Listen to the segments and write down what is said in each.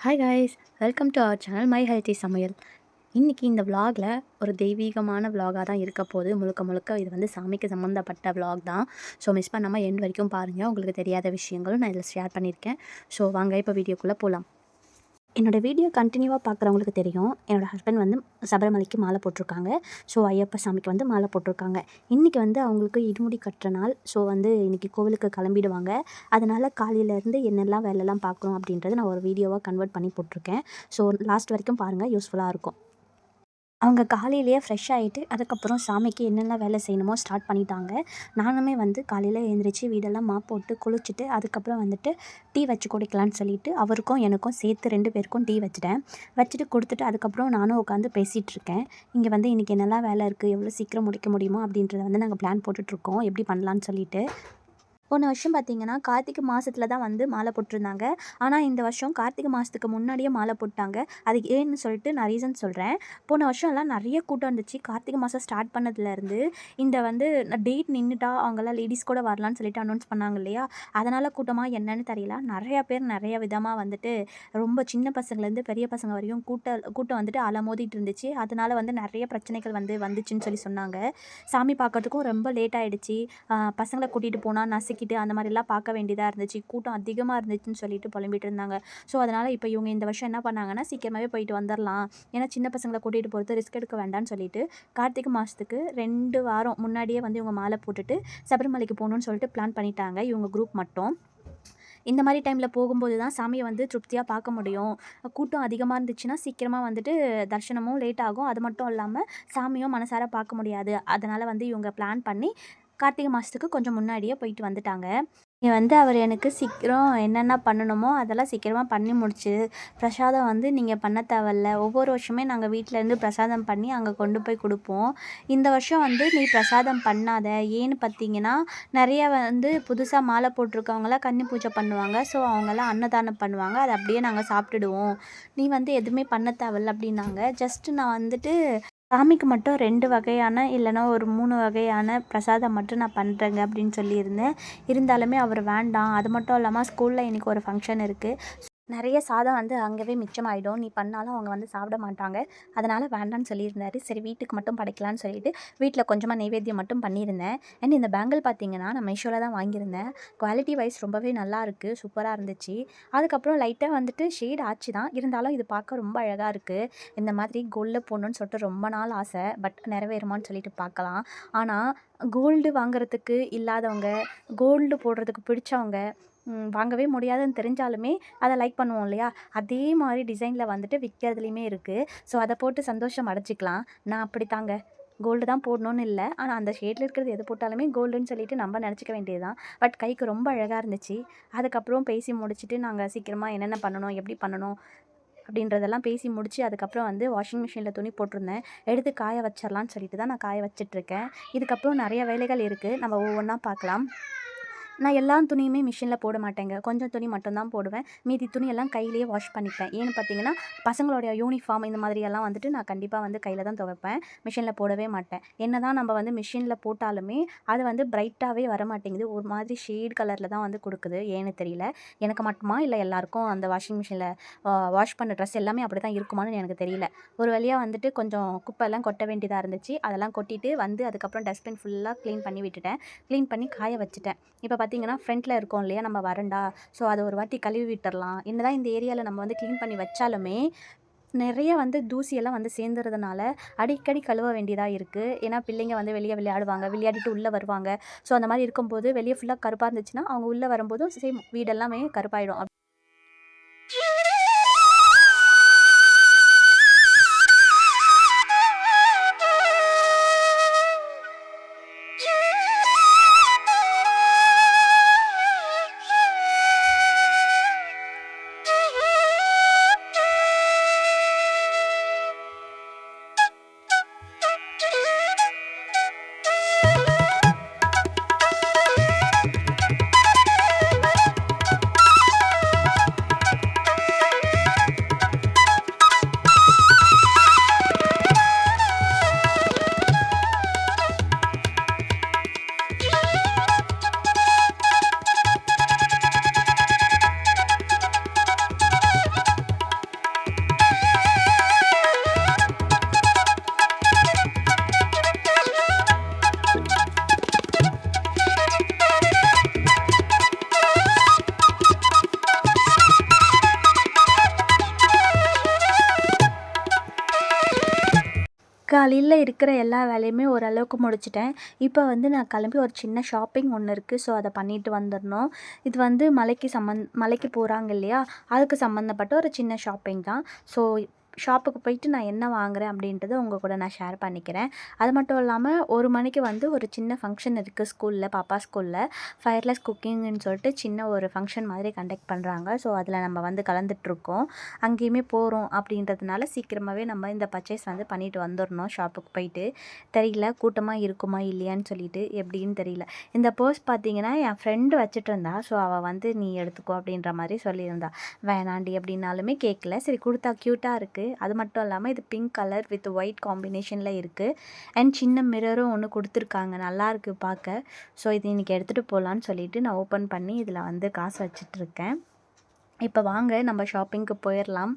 Hi guys welcome to our channel my healthy சமையல் இன்றைக்கி இந்த விலாகில் ஒரு தெய்வீகமான விலாகாக தான் இருக்க போது முழுக்க முழுக்க இது வந்து சாமிக்கு சம்மந்தப்பட்ட விலாக் தான். ஸோ மிஸ் பண்ணாமல் எண்ட் வரைக்கும் பாருங்கள் உங்களுக்கு தெரியாத விஷயங்களும் நான் இதில் ஷேர் பண்ணியிருக்கேன் ஸோ வாங்க இப்போ வீடியோக்குள்ளே போகலாம் என்னோடய வீடியோ கண்டினியூவாக பார்க்குறவங்களுக்கு தெரியும். என்னோடய ஹஸ்பண்ட் வந்து சபரிமலைக்கு மாலை போட்டிருக்காங்க. ஸோ ஐயப்ப சாமிக்கு வந்து மாலை போட்டிருக்காங்க. இன்றைக்கி வந்து அவங்களுக்கு இருமுடி கட்டுற நாள். ஸோ வந்து இன்றைக்கி கோவிலுக்கு கிளம்பிடுவாங்க. அதனால் காலையிலேருந்து என்னெல்லாம் வேலைலாம் பார்க்கணும் அப்படின்றத நான் ஒரு வீடியோவாக கன்வெர்ட் பண்ணி போட்டிருக்கேன். ஸோ லாஸ்ட் வரைக்கும் பாருங்கள் யூஸ்ஃபுல்லாக இருக்கும். அவங்க காலையிலேயே ஃப்ரெஷ் ஆகிட்டு அதுக்கப்புறம் சாமிக்கு என்னென்ன வேலை செய்யணுமோ ஸ்டார்ட் பண்ணிட்டாங்க. நானுமே வந்து காலையில் எழுந்திரிச்சு வீடெல்லாம் மாப் போட்டு குளிச்சுட்டு அதுக்கப்புறம் வந்துட்டு டீ வச்சு குடிக்கலான்னு சொல்லிட்டு அவருக்கும் எனக்கும் சேர்த்து ரெண்டு பேருக்கும் டீ வச்சுட்டேன். வச்சுட்டு கொடுத்துட்டு அதுக்கப்புறம் நானும் உட்காந்து பேசிகிட்டு இருக்கேன். இங்கே வந்து இன்றைக்கி என்னெல்லாம் வேலை இருக்குது எவ்வளோ சீக்கிரம் முடிக்க முடியுமோ அப்படின்றத வந்து நாங்கள் பிளான் போட்டுட்ருக்கோம் எப்படி பண்ணலான்னு சொல்லிட்டு போன வருஷம் பார்த்தீங்கன்னா கார்த்திகை மாதத்துல தான் வந்து மாலை போட்டிருந்தாங்க. ஆனால் இந்த வருஷம் கார்த்திகை மாதத்துக்கு முன்னாடியே மாலை போட்டாங்க. அதுக்கு ஏன்னு சொல்லிட்டு நான் ரீசன் சொல்கிறேன் போன வருஷம்லாம் நிறைய கூட்டம் இருந்துச்சு. கார்த்திகை மாதம் ஸ்டார்ட் பண்ணதுலேருந்து இந்த வந்து டேட் நின்றுட்டா அவங்களாம் லேடிஸ் கூட வரலான்னு சொல்லிட்டு அனௌன்ஸ் பண்ணாங்க இல்லையா? அதனால் கூட்டமாக என்னன்னு தெரியல. நிறையா பேர் நிறைய விதமாக வந்துட்டு ரொம்ப சின்ன பசங்கள்லேருந்து பெரிய பசங்க வரையும் கூட்ட கூட்டம் வந்துட்டு அலமோதிட்டு இருந்துச்சு. அதனால் வந்து நிறைய பிரச்சனைகள் வந்து வந்துச்சுன்னு சொல்லி சொன்னாங்க. சாமி பார்க்கறதுக்கும் ரொம்ப லேட் ஆகிடுச்சு பசங்களை கூட்டிகிட்டு போனால் நசுக்கிட்டு அந்த மாதிரிலாம் பார்க்க வேண்டியதாக இருந்துச்சு. கூட்டம் அதிகமாக இருந்துச்சுன்னு சொல்லிட்டு புலம்பிட்டு இருந்தாங்க. ஸோ அதனால் இப்போ இவங்க இந்த வருஷம் என்ன பண்ணாங்கன்னா சீக்கிரமாகவே போயிட்டு வந்துடலாம் ஏன்னா சின்ன பசங்களை கூட்டிகிட்டு போகிறது ரிஸ்க் எடுக்க வேண்டாம்னு சொல்லிட்டு கார்த்திகை மாதத்துக்கு ரெண்டு வாரம் முன்னாடியே வந்து இவங்க மாலை போட்டுட்டு சபரிமலைக்கு போகணுன்னு சொல்லிட்டு பிளான் பண்ணிட்டாங்க. இவங்க குரூப் மட்டும். இந்த மாதிரி டைமில் போகும்போது தான் சாமியை வந்து திருப்தியாக பார்க்க முடியும். கூட்டம் அதிகமாக இருந்துச்சுன்னா சீக்கிரமாக வந்துட்டு தரிசனமும் லேட் ஆகும். அது மட்டும் இல்லாமல் சாமியும் மனசார பார்க்க முடியாது. அதனால் வந்து இவங்க பிளான் பண்ணி கார்த்திகை மாதத்துக்கு கொஞ்சம் முன்னாடியே போயிட்டு வந்துட்டாங்க. இங்கே வந்து அவர் எனக்கு சீக்கிரம் என்னென்ன பண்ணணுமோ அதெல்லாம் சீக்கிரமாக பண்ணி முடிச்சு பிரசாதம் வந்து நீங்கள் பண்ண தேவையில்ல. ஒவ்வொரு வருஷமே நாங்கள் வீட்டிலேருந்து பிரசாதம் பண்ணி அங்கே கொண்டு போய் கொடுப்போம். இந்த வருஷம் வந்து நீ பிரசாதம் பண்ணாத. ஏன்னு பார்த்தீங்கன்னா நிறைய வந்து புதுசாக மாலை போட்டிருக்கவங்களாம் கன்னி பூஜை பண்ணுவாங்க. ஸோ அவங்கெல்லாம் அன்னதானம் பண்ணுவாங்க. அதை அப்படியே நாங்கள் சாப்பிட்டுடுவோம். நீ வந்து எதுவுமே பண்ண தேவையில்ல அப்படின்னாங்க. ஜஸ்ட்டு நான் வந்துட்டு சாமிக்கு மட்டும் ரெண்டு வகையான இல்லைன்னா ஒரு மூணு வகையான பிரசாதம் மட்டும் நான் பண்ணுறேங்க அப்படின்னு சொல்லியிருந்தேன். இருந்தாலுமே அவர் வேண்டாம். அது மட்டும் இல்லாமல் ஸ்கூலில் இன்றைக்கி ஒரு ஃபங்க்ஷன் இருக்குது நிறைய சாதம் வந்து அங்கேவே மிச்சமாயிடும். நீ பண்ணாலும் அவங்க வந்து சாப்பிட மாட்டாங்க. அதனால் வேண்டான்னு சொல்லியிருந்தாரு. சரி வீட்டுக்கு மட்டும் படைக்கலான்னு சொல்லிட்டு வீட்டில் கொஞ்சமாக நைவேத்தியம் மட்டும் பண்ணியிருந்தேன். அண்ட் இந்த பேங்கிள் பார்த்தீங்கன்னா நான் மைஷோவில் தான் வாங்கியிருந்தேன். குவாலிட்டி வைஸ் ரொம்பவே நல்லா இருக்குது சூப்பராக இருந்துச்சு. அதுக்கப்புறம் லைட்டாக வந்துட்டு ஷேட் ஆச்சு தான். இருந்தாலும் இது பார்க்க ரொம்ப அழகாக இருக்குது இந்த மாதிரி கோல்டில் போடணுன்னு சொல்லிட்டு ரொம்ப நாள் ஆசை. பட் நிறைவேறுமான்னு சொல்லிட்டு பார்க்கலாம். ஆனால் கோல்டு வாங்குறதுக்கு இல்லாதவங்க கோல்டு போடுறதுக்கு பிடிச்சவங்க வாங்கவே முடியாதுன்னு தெரிஞ்சாலுமே அதை லைக் பண்ணுவோம் இல்லையா? அதே மாதிரி டிசைனில் வந்துட்டு விற்கிறதுலையுமே இருக்குது ஸோ அதை போட்டு சந்தோஷம் அடைச்சிக்கலாம் நான் அப்படி தாங்க கோல்டு தான் போடணும்னு இல்லை. ஆனால் அந்த ஷேடில் இருக்கிறது எது போட்டாலுமே கோல்டுன்னு சொல்லிட்டு நம்ம நினச்சிக்க வேண்டியது தான் பட் கைக்கு ரொம்ப அழகாக இருந்துச்சு. அதுக்கப்புறம் பேசி முடிச்சுட்டு நாங்கள் சீக்கிரமாக என்னென்ன பண்ணணும் எப்படி பண்ணணும் அப்படின்றதெல்லாம் பேசி முடித்து அதுக்கப்புறம் வந்து வாஷிங் மிஷினில் துணி போட்டிருந்தேன். எடுத்து காய வச்சிடலான்னு சொல்லிட்டு தான் நான் காய வச்சிட்ருக்கேன் இதுக்கப்புறம் நிறைய வேலைகள் இருக்குது நம்ம ஒவ்வொன்றா பார்க்கலாம். நான் எல்லா துணியுமே மிஷினில் போட மாட்டேங்க. கொஞ்சம் துணி மட்டும்தான் போடுவேன். மீதி துணியெல்லாம் கையிலேயே வாஷ் பண்ணிப்பேன். ஏன்னு பார்த்தீங்கன்னா பசங்களுடைய யூனிஃபார்ம் இந்த மாதிரியெல்லாம் வந்துட்டு நான் கண்டிப்பாக வந்து கையில் தான் துவைப்பேன். மிஷினில் போடவே மாட்டேன். என்ன தான் நம்ம வந்து மிஷினில் போட்டாலுமே அது வந்து பிரைட்டாகவே வர மாட்டேங்குது ஒரு மாதிரி ஷேட் கலரில் தான் வந்து கொடுக்குது. ஏன்னு தெரியல. எனக்கு மட்டுமா இல்லை எல்லாருக்கும் அந்த வாஷிங் மிஷினில் வாஷ் பண்ண ட்ரெஸ் எல்லாமே அப்படி தான் இருக்குமான்னு எனக்கு தெரியல. ஒரு வழியாக வந்துட்டு கொஞ்சம் குப்பையெல்லாம் கொட்ட வேண்டியதாக இருந்துச்சு. அதெல்லாம் கொட்டிட்டு வந்து அதுக்கப்புறம் டஸ்ட்பின் ஃபுல்லாக க்ளீன் பண்ணி விட்டுட்டேன். க்ளீன் பண்ணி காய வச்சுட்டேன். இப்போ பார்த்தீங்கன்னா ஃப்ரண்ட்டில் இருக்கோம் இல்லையா? நம்ம வரண்டா ஸோ அதை ஒரு வாட்டி கழுவி விட்டுறலாம். என்னதான் இந்த ஏரியாவில் நம்ம வந்து க்ளீன் பண்ணி வச்சாலுமே நிறைய வந்து தூசியெல்லாம் வந்து சேர்ந்துறதுனால அடிக்கடி கழுவ வேண்டியதாக இருக்குது ஏன்னா பிள்ளைங்க வந்து வெளியே விளையாடுவாங்க விளையாடிட்டு உள்ளே வருவாங்க. ஸோ அந்த மாதிரி இருக்கும்போது வெளியே ஃபுல்லாக கருப்பாக இருந்துச்சுன்னா அவங்க உள்ளே வரும்போதும் சேம் வீடெல்லாமே கருப்பாயிடும். காலையில் இருக்கிற எல்லா வேலையுமே ஓரளவுக்கு முடிச்சிட்டேன். இப்போ வந்து நான் கிளம்பி ஒரு சின்ன ஷாப்பிங் ஒன்று இருக்குது ஸோ அதை பண்ணிட்டு வந்துடணும். இது வந்து மலைக்கு சம்மந் மலைக்கு போகிறாங்க இல்லையா? அதுக்கு சம்மந்தப்பட்ட ஒரு சின்ன ஷாப்பிங் தான். ஸோ ஷாப்புக்கு போயிட்டு நான் என்ன வாங்குறேன் அப்படின்றத உங்கள் கூட நான் ஷேர் பண்ணிக்கிறேன். அது மட்டும் இல்லாமல் ஒரு மணிக்கு வந்து ஒரு சின்ன ஃபங்க்ஷன் இருக்குது ஸ்கூலில் பாப்பா ஸ்கூலில் ஃபயர்லெஸ் குக்கிங்னு சொல்லிட்டு சின்ன ஒரு ஃபங்க்ஷன் மாதிரி கண்டக்ட் பண்ணுறாங்க ஸோ அதில் நம்ம வந்து கலந்துட்ருக்கோம் அங்கேயுமே போகிறோம் அப்படின்றதுனால சீக்கிரமாகவே நம்ம இந்த பர்ச்சேஸ் வந்து பண்ணிட்டு வந்துடணும் ஷாப்புக்கு போயிட்டு. தெரியல கூட்டமாக இருக்குமா இல்லையான்னு சொல்லிட்டு எப்படின்னு தெரியல. இந்த பர்ஸ் பார்த்தீங்கன்னா என் ஃப்ரெண்டு வச்சுட்டு இருந்தா. ஸோ அவள் வந்து நீ எடுத்துக்கோ அப்படின்ற மாதிரி சொல்லியிருந்தா. வேணாண்டி அப்படின்னாலுமே கேட்கல சரி கொடுத்தா க்யூட்டாக இருக்குது அது மட்டும் இல்லாமல் இது பிங்க் கலர் வித் ஒயிட் காம்பினேஷனில் இருக்குது அண்ட் சின்ன மிரரும் ஒன்று கொடுத்துருக்காங்க. நல்லாயிருக்கு பார்க்க ஸோ இது இன்றைக்கி எடுத்துகிட்டு போகலான்னு சொல்லிட்டு நான் ஓப்பன் பண்ணி இதில் வந்து காசு வச்சிட்ருக்கேன் இப்போ வாங்க நம்ம ஷாப்பிங்க்கு போயிடலாம்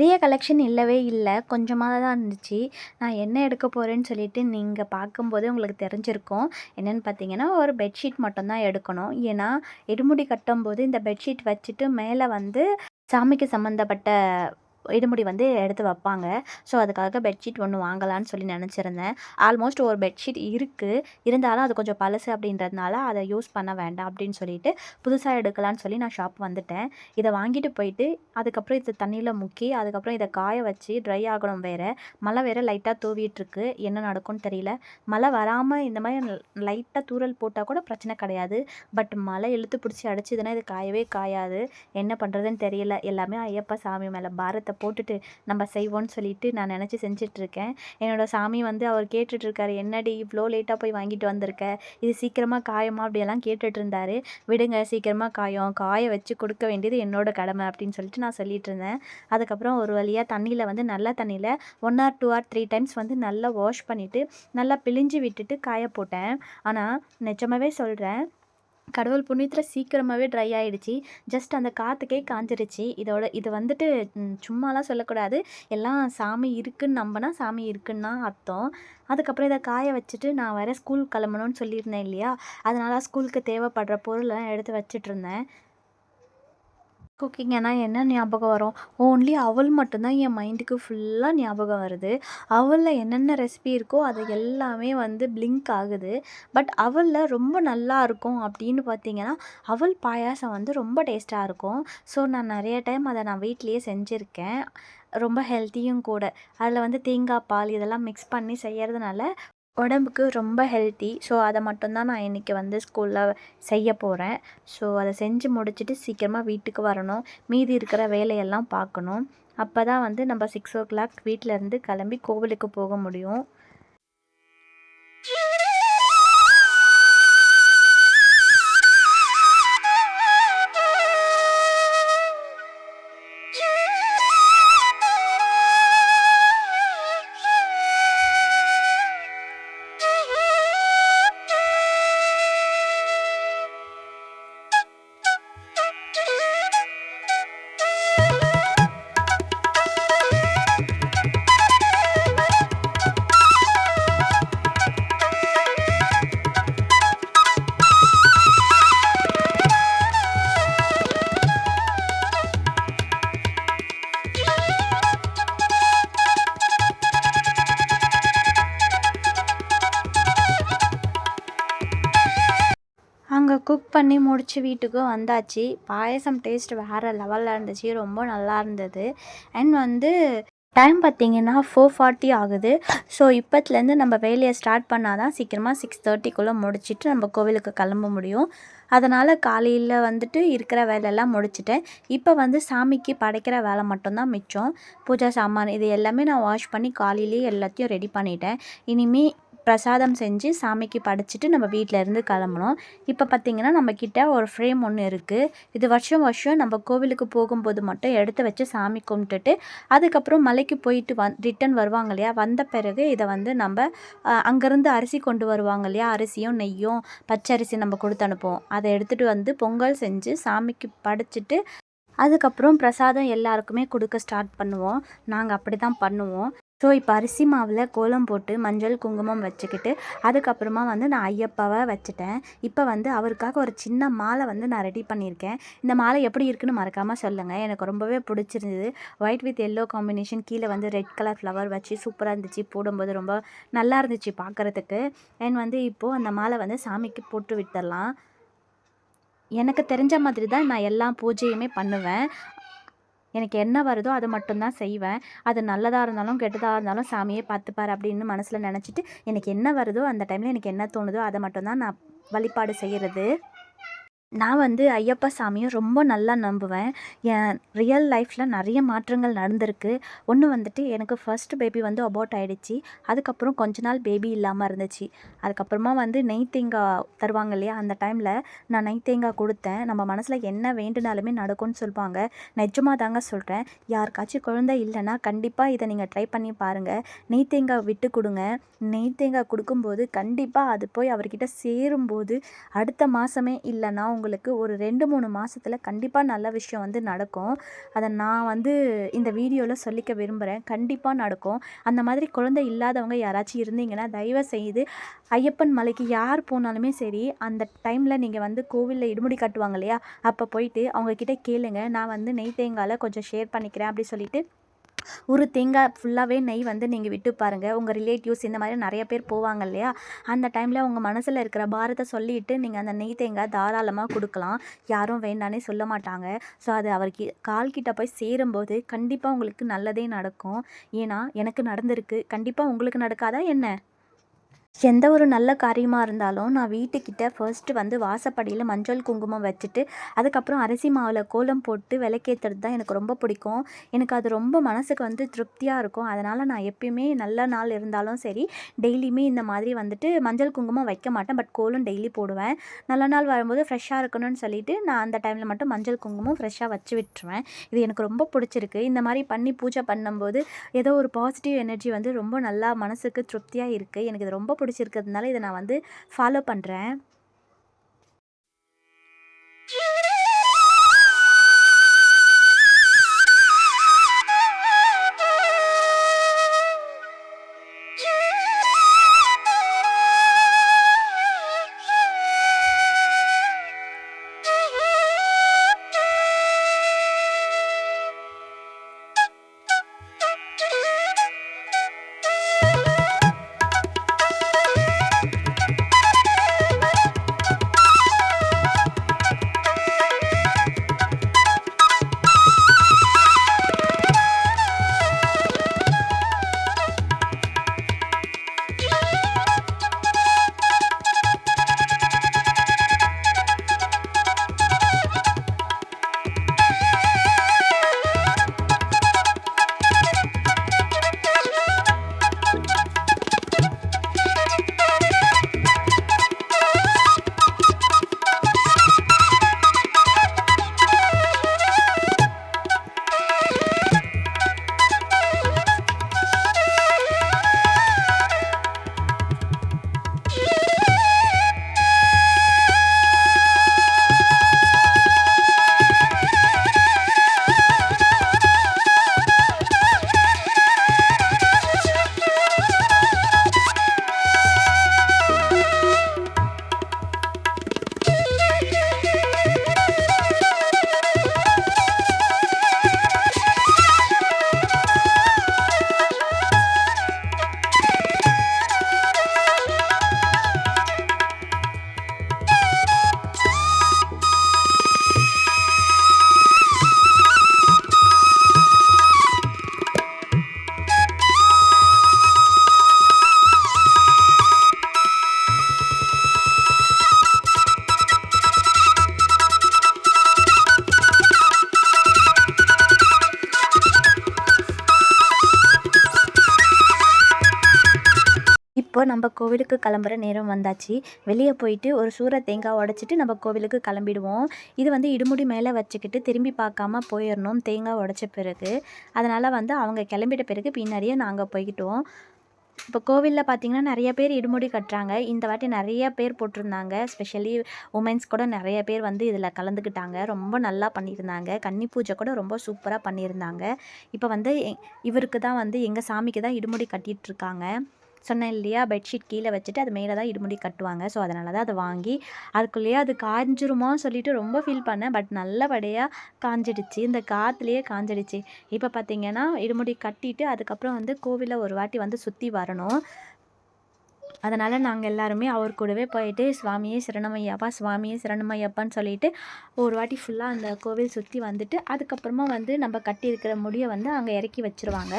நிறைய கலெக்ஷன் இல்லவே இல்லை. கொஞ்சமாக தான் இருந்துச்சு. நான் என்ன எடுக்க போகிறேன்னு சொல்லிட்டு நீங்கள் பார்க்கும்போது உங்களுக்கு தெரிஞ்சிருக்கும். என்னென்னு பார்த்தீங்கன்னா ஒரு பெட்ஷீட் மட்டும்தான் எடுக்கணும். ஏன்னா எடுமுடி கட்டும்போது இந்த பெட்ஷீட் வச்சுட்டு மேலே வந்து சாமிக்கு சம்மந்தப்பட்ட இடுமுடி வந்து எடுத்து வைப்பாங்க. ஸோ அதுக்காக பெட்ஷீட் ஒன்று வாங்கலான்னு சொல்லி நினச்சிருந்தேன். ஆல்மோஸ்ட் ஒரு பெட்ஷீட் இருக்குது இருந்தாலும் அது கொஞ்சம் பழசு அப்படின்றதுனால அதை யூஸ் பண்ண வேண்டாம் அப்படின்னு சொல்லிட்டு புதுசாக எடுக்கலான்னு சொல்லி நான் ஷாப் வந்துட்டேன். இதை வாங்கிட்டு போயிட்டு அதுக்கப்புறம் இதை தண்ணியில் முக்கி அதுக்கப்புறம் இதை காய வச்சு ட்ரை ஆகணும் வேறு. மழை வேறு லைட்டாக தூவிட்டுருக்கு. என்ன நடக்கும்னு தெரியல. மழை வராமல் இந்த மாதிரி லைட்டாக தூரல் போட்டால் கூட பிரச்சனை கிடையாது. பட் மழை இழுத்து பிடிச்சி அடிச்சதுன்னா இது காயவே காயாது. என்ன பண்ணுறதுன்னு தெரியல. எல்லாமே ஐயப்பா சாமி மேலே பாரத்தை போட்டுட்டு நம்ம செய்வோம்னு சொல்லிட்டு நான் நினச்சி செஞ்சிட்ருக்கேன். என்னோடய சாமி வந்து அவர் கேட்டுட்ருக்காரு என்னடி இவ்வளோ லேட்டாக போய் வாங்கிட்டு வந்திருக்க? இது சீக்கிரமாக காயமா? அப்படியெல்லாம் கேட்டுட்ருந்தாரு. விடுங்க சீக்கிரமாக காயம். காய வச்சு கொடுக்க வேண்டியது என்னோட கடமை அப்படின்னு சொல்லிட்டு நான் சொல்லிட்டு இருந்தேன் அதுக்கப்புறம் ஒரு வழியாக தண்ணியில் வந்து நல்ல தண்ணியில் one or two or three times வந்து நல்லா வாஷ் பண்ணிவிட்டு நல்லா பிழிஞ்சு விட்டுட்டு காய போட்டேன். ஆனால் நிஜமாகவே சொல்கிறேன் கடவுள் புண்ணியத்தில் சீக்கிரமாகவே ட்ரை ஆகிடுச்சி ஜஸ்ட் அந்த காற்றுக்கே காஞ்சிருச்சு. இதோட இது வந்துட்டு சும்மாலாம் சொல்லக்கூடாது. எல்லாம் சாமி இருக்குன்னு நம்பினா சாமி இருக்குன்னு தான் அர்த்தம். அதுக்கப்புறம் இதை காய வச்சுட்டு நான் வேறு ஸ்கூல் கிளம்பணும்னு சொல்லியிருந்தேன் இல்லையா? அதனால் ஸ்கூலுக்கு தேவைப்படுற பொருளெல்லாம் எடுத்து வச்சுட்டு இருந்தேன். குக்கிங்கன்னா என்ன ஞாபகம் வரும்? ஓன்லி அவல் மட்டும்தான் என் மைண்டுக்கு ஃபுல்லாக ஞாபகம் வருது. அவலில் என்னென்ன ரெசிபி இருக்கோ அது எல்லாமே வந்து பிளிங்க் ஆகுது. பட் அவலில் ரொம்ப நல்லா இருக்கும் அப்படின்னு பார்த்தீங்கன்னா அவல் பாயாசம் வந்து ரொம்ப டேஸ்ட்டாக இருக்கும். ஸோ நான் நிறைய டைம் அதை நான் வீட்லேயே செஞ்சுருக்கேன். ரொம்ப ஹெல்த்தியும் கூட. அதில் வந்து தேங்காய் பால் இதெல்லாம் மிக்ஸ் பண்ணி செய்கிறதுனால உடம்புக்கு ரொம்ப ஹெல்த்தி ஸோ அதை மட்டும்தான் நான் இன்றைக்கி வந்து ஸ்கூலில் செய்ய போகிறேன் ஸோ அதை செஞ்சு முடிச்சுட்டு சீக்கிரமாக வீட்டுக்கு வரணும். மீதி இருக்கிற வேலையெல்லாம் பார்க்கணும். அப்போ தான் வந்து நம்ம சிக்ஸ் ஓ கிளாக் வீட்டிலேருந்து கிளம்பி கோவிலுக்கு போக முடியும். குக் பண்ணி முடிச்சு வீட்டுக்கு வந்தாச்சு. பாயசம் டேஸ்ட் வேறு லெவலில் இருந்துச்சு. ரொம்ப நல்லா இருந்தது. அண்ட் வந்து டைம் பார்த்தீங்கன்னா ஃபோர் ஃபார்ட்டி ஆகுது. ஸோ இப்போத்துலேருந்து நம்ம வேலையை ஸ்டார்ட் பண்ணால் தான் சீக்கிரமாக சிக்ஸ் தேர்ட்டிக்குள்ளே முடிச்சிட்டு நம்ம கோவிலுக்கு கிளம்ப முடியும். அதனால் காலையில் வந்துட்டு இருக்கிற வேலையெல்லாம் முடிச்சிட்டேன். இப்போ வந்து சாமிக்கு படைக்கிற வேலை மட்டும்தான் மிச்சம். பூஜா சாமான் இது எல்லாமே நான் வாஷ் பண்ணி காலையிலேயே எல்லாத்தையும் ரெடி பண்ணிட்டேன். இனிமேல் பிரசாதம் செஞ்சு சாமிக்கு படைச்சிட்டு நம்ம வீட்டில் இருந்து கிளம்பணும் இப்போ பார்த்திங்கன்னா நம்மக்கிட்ட ஒரு ஃப்ரேம் ஒன்று இருக்குது இது வருஷம் வருஷம் நம்ம கோவிலுக்கு போகும்போது மட்டும் எடுத்து வச்சு சாமி கும்பிட்டுட்டு அதுக்கப்புறம் மலைக்கு போயிட்டு வந் ரிட்டன் வருவாங்க இல்லையா? வந்த பிறகு இதை வந்து நம்ம அங்கேருந்து அரிசி கொண்டு வருவாங்க இல்லையா? அரிசியும் நெய்யும் பச்சரிசி நம்ம கொடுத்து அனுப்புவோம். அதை எடுத்துகிட்டு வந்து பொங்கல் செஞ்சு சாமிக்கு படைச்சிட்டு அதுக்கப்புறம் பிரசாதம் எல்லாருக்குமே கொடுக்க ஸ்டார்ட் பண்ணுவோம். நாங்கள் அப்படி தான் பண்ணுவோம். ஸோ இப்போ அரிசி மாவில் கோலம் போட்டு மஞ்சள் குங்குமம் வச்சுக்கிட்டு அதுக்கப்புறமா வந்து நான் ஐயப்பாவை வச்சுட்டேன். இப்போ வந்து அவருக்காக ஒரு சின்ன மாலை வந்து நான் ரெடி பண்ணியிருக்கேன். இந்த மாலை எப்படி இருக்குன்னு மறக்காமல் சொல்லுங்கள் எனக்கு ரொம்பவே பிடிச்சிருந்தது. ஒயிட் வித் எல்லோ காம்பினேஷன் கீழே வந்து ரெட் கலர் ஃப்ளவர் வச்சு சூப்பராக இருந்துச்சு. போடும்போது ரொம்ப நல்லா இருந்துச்சு பார்க்குறதுக்கு அண்ட் வந்து இப்போது அந்த மாலை வந்து சாமிக்கு போட்டு விட்டுடலாம் எனக்கு தெரிஞ்ச மாதிரி தான் நான் எல்லா பூஜையுமே பண்ணுவேன். எனக்கு என்ன வருதோ அதை மட்டும்தான் செய்வேன். அது நல்லதாக இருந்தாலும் கெட்டதாக இருந்தாலும் சாமியே பார்த்துப்பார் அப்படின்னு மனசில் நினச்சிட்டு எனக்கு என்ன வருதோ அந்த டைமில் எனக்கு என்ன தோணுதோ அதை மட்டும்தான் நான் வழிபாடு செய்கிறது நான் வந்து ஐயப்பா சாமியை ரொம்ப நல்லா நம்புவேன். என் ரியல் லைஃப்பில் நிறைய மாற்றங்கள் நடந்திருக்கு. ஒன்று வந்துட்டு எனக்கு ஃபர்ஸ்ட் பேபி வந்து அபார்ட் ஆகிடுச்சி அதுக்கப்புறம் கொஞ்ச நாள் பேபி இல்லாமல் இருந்துச்சு. அதுக்கப்புறமா வந்து நெய் தேங்காய் தருவாங்க இல்லையா அந்த டைமில் நான் நெய் தேங்காய் கொடுத்தேன். நம்ம மனசில் என்ன வேண்டுனாலுமே நடக்கும்னு சொல்லுவாங்க. நிஜமாக தாங்க சொல்கிறேன் யாருக்காச்சும் குழந்தை இல்லைன்னா கண்டிப்பாக இதை நீங்கள் ட்ரை பண்ணி பாருங்கள் நெய் தேங்காய் விட்டு கொடுங்க. நெய் தேங்காய் கொடுக்கும்போது கண்டிப்பாக அது போய் அவர்கிட்ட சேரும்போது அடுத்த மாதமே இல்லைன்னா உங்களுக்கு ஒரு ரெண்டு மூணு மாதத்தில் கண்டிப்பாக நல்ல விஷயம் வந்து நடக்கும். அதை நான் வந்து இந்த வீடியோவில் சொல்லிக்க விரும்புகிறேன் கண்டிப்பாக நடக்கும். அந்த மாதிரி குழந்தை இல்லாதவங்க யாராச்சும் இருந்தீங்கன்னா தயவு செய்து ஐயப்பன் மலைக்கு யார் போனாலுமே சரி அந்த டைமில் நீங்கள் வந்து கோவிலில் இடுமுடி கட்டுவாங்க இல்லையா? அப்போ போயிட்டு அவங்கக்கிட்ட கேளுங்க. நான் வந்து நெய் தேங்காயில் கொஞ்சம் ஷேர் பண்ணிக்கிறேன் அப்படி சொல்லிட்டு ஒரு தேங்காய் ஃபுல்லாகவே நெய் வந்து நீங்கள் விட்டு பாருங்கள் உங்கள் ரிலேட்டிவ்ஸ் இந்த மாதிரி நிறைய பேர் போவாங்க இல்லையா? அந்த டைமில் உங்கள் மனசில் இருக்கிற பாரத்தை சொல்லிவிட்டு நீங்கள் அந்த நெய் தேங்காய் தாராளமாக கொடுக்கலாம். யாரும் வேண்டானே சொல்ல மாட்டாங்க. ஸோ அது அவருக்கு கால்கிட்ட போய் சேரும்போது கண்டிப்பாக உங்களுக்கு நல்லதே நடக்கும். ஏன்னா எனக்கு நடந்திருக்கு. கண்டிப்பாக உங்களுக்கு நடக்காதா என்ன? எந்த ஒரு நல்ல காரியமாக இருந்தாலும் நான் வீட்டுக்கிட்ட ஃபர்ஸ்ட்டு வந்து வாசப்படியில் மஞ்சள் குங்குமம் வச்சுட்டு அதுக்கப்புறம் அரிசி மாவில் கோலம் போட்டு விளக்கேற்றுறது தான் எனக்கு ரொம்ப பிடிக்கும். எனக்கு அது ரொம்ப மனசுக்கு வந்து திருப்தியாக இருக்கும். அதனால் நான் எப்பயுமே நல்ல நாள் இருந்தாலும் சரி டெய்லியுமே இந்த மாதிரி வந்துட்டு மஞ்சள் குங்குமம் வைக்க மாட்டேன். பட் கோலம் டெய்லி போடுவேன். நல்ல நாள் வரும்போது ஃப்ரெஷ்ஷாக இருக்கணும்னு சொல்லிட்டு நான் அந்த டைமில் மட்டும் மஞ்சள் குங்குமம் ஃப்ரெஷ்ஷாக வச்சு விட்டுருவேன். இது எனக்கு ரொம்ப பிடிச்சிருக்கு. இந்த மாதிரி பண்ணி பூஜை பண்ணும்போது ஏதோ ஒரு பாசிட்டிவ் எனர்ஜி வந்து ரொம்ப நல்லா மனசுக்கு திருப்தியாக இருக்குது எனக்கு இது ரொம்ப பிடிச்சிருக்கிறதுனால இதை நான் வந்து ஃபாலோ பண்ணுறேன் நம்ம கோவிலுக்கு கிளம்புற நேரம் வந்தாச்சு. வெளியே போயிட்டு ஒரு சூற தேங்காய் உடச்சிட்டு நம்ம கோவிலுக்கு கிளம்பிடுவோம். இது வந்து இடுமுடி மேலே வச்சுக்கிட்டு திரும்பி பார்க்காம போயிடணும் தேங்காய் உடச்ச பிறகு. அதனால் வந்து அவங்க கிளம்பிட்ட பிறகு பின்னாடியே நாங்கள் போய்கிட்டோம் இப்போ கோவிலில் பார்த்தீங்கன்னா நிறைய பேர் இடுமுடி கட்டுறாங்க. இந்த வாட்டி நிறைய பேர் போட்டிருந்தாங்க. ஸ்பெஷலி உமன்ஸ் கூட நிறைய பேர் வந்து இதில் கலந்துக்கிட்டாங்க. ரொம்ப நல்லா பண்ணியிருந்தாங்க. கன்னி பூஜை கூட ரொம்ப சூப்பராக பண்ணியிருந்தாங்க. இப்போ வந்து இவருக்கு தான் வந்து எங்கள் சாமிக்கு தான் இடுமுடி கட்டிகிட்ருக்காங்க இருக்காங்க. சொன்னேன் இல்லையா? பெட்ஷீட் கீழே வச்சுட்டு அது மேலே தான் இடுமுடி கட்டுவாங்க. ஸோ அதனால தான் அதை வாங்கி அதுக்குள்ளேயே அது காஞ்சிருமோன்னு சொல்லிட்டு ரொம்ப ஃபீல் பண்ணேன். பட் நல்லபடியாக காஞ்சிடுச்சு. இந்த காற்றுலேயே காஞ்சிடுச்சு. இப்போ பார்த்தீங்கன்னா இடுமுடி கட்டிட்டு அதுக்கப்புறம் வந்து கோவிலை ஒரு வாட்டி வந்து சுற்றி வரணும். அதனால் நாங்கள் எல்லாருமே அவர் கூடவே போயிட்டு சுவாமியே சரணமையப்பா சுவாமியே சரணமையப்பான்னு சொல்லிட்டு ஒரு வாட்டி ஃபுல்லாக அந்த கோவில் சுற்றி வந்துட்டு அதுக்கப்புறமா வந்து நம்ம கட்டியிருக்கிற முடியை வந்து அங்கே இறக்கி வச்சிருவாங்க.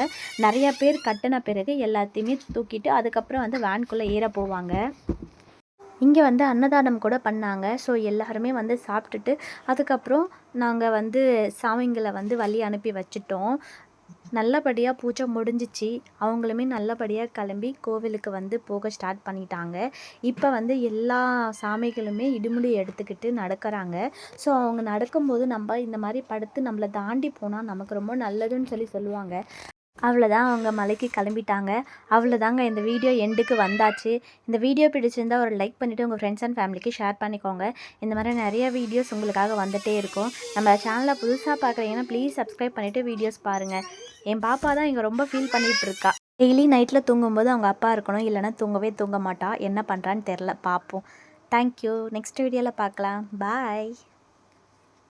நிறைய பேர் கட்டின பிறகு எல்லாத்தையுமே தூக்கிட்டு அதுக்கப்புறம் வந்து வேன்குள்ளே ஏற போவாங்க. இங்கே வந்து அன்னதானம் கூட பண்ணாங்க. ஸோ எல்லாருமே வந்து சாப்பிட்டுட்டு அதுக்கப்புறம் நாங்கள் வந்து சாமிங்களை வந்து வழி அனுப்பி வச்சுட்டோம். நல்லபடியாக பூஜை முடிஞ்சிச்சு. அவங்களுமே நல்லபடியாக கிளம்பி கோவிலுக்கு வந்து போக ஸ்டார்ட் பண்ணிட்டாங்க. இப்போ வந்து எல்லா சாமிகளுமே இடுமுடி எடுத்துக்கிட்டு நடக்கிறாங்க. ஸோ அவங்க நடக்கும்போது நம்ம இந்த மாதிரி படுத்து நம்மளை தாண்டி போனால் நமக்கு ரொம்ப நல்லதுன்னு சொல்லி சொல்லுவாங்க. அவ்வளோதான் அவங்க மலைக்கு கிளம்பிட்டாங்க. அவ்வளோதாங்க இந்த வீடியோ எண்டுக்கு வந்தாச்சு. இந்த வீடியோ பிடிச்சிருந்தா ஒரு லைக் பண்ணிவிட்டு உங்கள் ஃப்ரெண்ட்ஸ் அண்ட் ஃபேமிலிக்கு ஷேர் பண்ணிக்கோங்க. இந்த மாதிரி நிறைய வீடியோஸ் உங்களுக்காக வந்துட்டே இருக்கும். நம்ம சேனலை புதுசாக பார்க்குறீங்கன்னா ப்ளீஸ் சப்ஸ்கிரைப் பண்ணிவிட்டு வீடியோஸ் பாருங்கள் என் பாப்பா தான் இங்கே ரொம்ப ஃபீல் பண்ணிகிட்டு இருக்கா. டெய்லி நைட்டில் தூங்கும்போது அவங்க அப்பா இருக்கணும். இல்லைனா தூங்கவே தூங்க மாட்டா. என்ன பண்ணுறான்னு தெரில பார்ப்போம் தேங்க்யூ நெக்ஸ்ட் வீடியோவில் பார்க்கலாம். பாய்